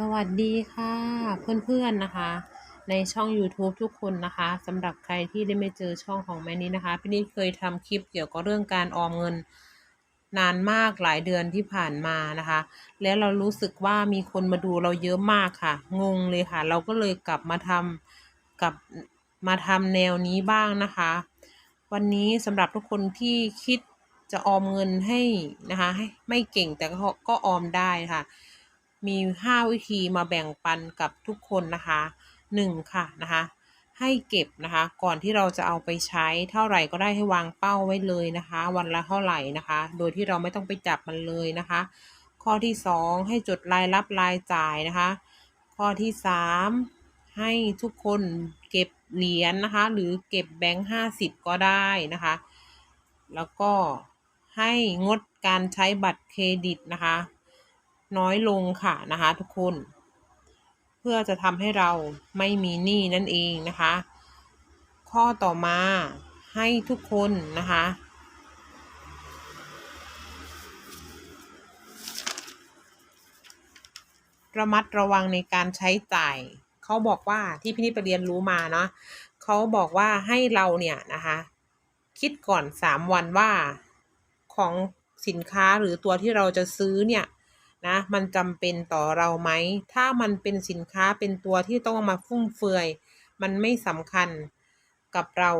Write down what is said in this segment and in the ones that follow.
สวัสดีค่ะ เพื่อนๆนะคะ ในช่อง YouTube ทุกคนนะคะสำหรับใครที่ได้ไม่เจอช่องของแม่นี้นะคะพี่นิดเคยทำคลิปเกี่ยวกับเรื่องการออมเงิน นานมากหลายเดือนที่ผ่านมานะคะ แล้วเรารู้สึกว่ามีคนมาดูเราเยอะมากค่ะ งงเลยค่ะ เราก็เลยกลับมาทำกับมาทำแนวนี้บ้างนะคะ วันนี้สำหรับทุกคนที่คิดจะออมเงินให้นะคะให้ไม่เก่งแต่ก็ก็ออมได้ค่ะ มี 5 วิธีมาแบ่งปันกับทุกคนนะคะ 1. ค่ะนะคะให้เก็บนะคะ ก่อนที่เราจะเอาไปใช้เท่าไหร่ก็ได้ให้วางเป้าไว้เลยนะคะ วันละเท่าไหร่นะคะ โดยที่เราไม่ต้องไปจับมันเลยนะคะ ข้อที่ 2 ให้จดรายรับรายจ่ายนะคะ ข้อที่ 3 ให้ทุกคนเก็บเหรียญนะคะ หรือเก็บแบงค์ห้าสิบก็ได้นะคะ แล้วก็ให้งดการใช้บัตรเครดิตนะคะ น้อยลงค่ะนะคะทุกคน เพื่อจะทำให้เราไม่มีหนี้นั่นเองนะคะ ข้อต่อมาให้ทุกคนนะคะระมัดระวังในการใช้จ่าย เขาบอกว่าที่พี่นิดไปเรียนรู้มาเนาะเขาบอกว่าให้เราเนี่ยนะคะ คิดก่อนสามวันว่าของสินค้าหรือตัวที่เราจะซื้อเนี่ย นะมันจำเป็นต่อเราไหม ถ้ามันเป็นสินค้าเป็นตัวที่ต้องมาฟุ่มเฟือย มันไม่สำคัญกับเรา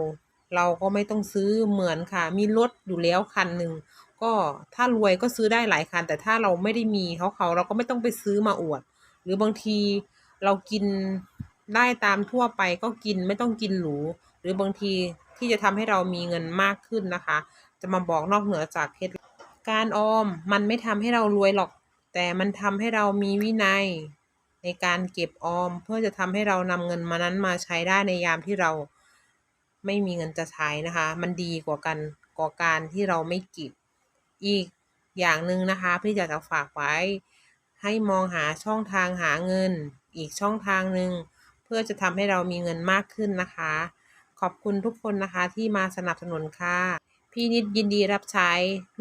เราก็ไม่ต้องซื้อเหมือนค่ะ มีรถอยู่แล้วคันหนึ่งก็ถ้ารวยก็ซื้อได้หลายคัน แต่ถ้าเราไม่ได้มีเขาเขาเราก็ไม่ต้องไปซื้อมาอวด หรือบางทีเรากินได้ตามทั่วไปก็กินไม่ต้องกินหรู หรือบางทีที่จะทำให้เรามีเงินมากขึ้นนะคะ จะมาบอกนอกเหนือจากเคล็ดการออมมันไม่ทำให้เรารวยหรอก แต่มันทำให้เรามีวินัยในการเก็บออม เพื่อจะทำให้เรานำเงินมานั้นมาใช้ได้ในยามที่เราไม่มีเงินจะใช้นะคะ มันดีกว่ากันกว่าการที่เราไม่เก็บอีกอย่างหนึ่งนะคะพี่อยากจะฝากไว้ ให้มองหาช่องทางหาเงิน อีกช่องทางหนึ่งเพื่อจะทำให้เรามีเงินมากขึ้นนะคะ ขอบคุณทุกคนนะคะที่มาสนับสนุนค่ะ พี่นิดยินดีรับใช้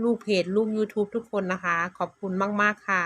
ลูกเพจลูก YouTube ทุกคนนะคะ ขอบคุณมาก ๆ ค่ะ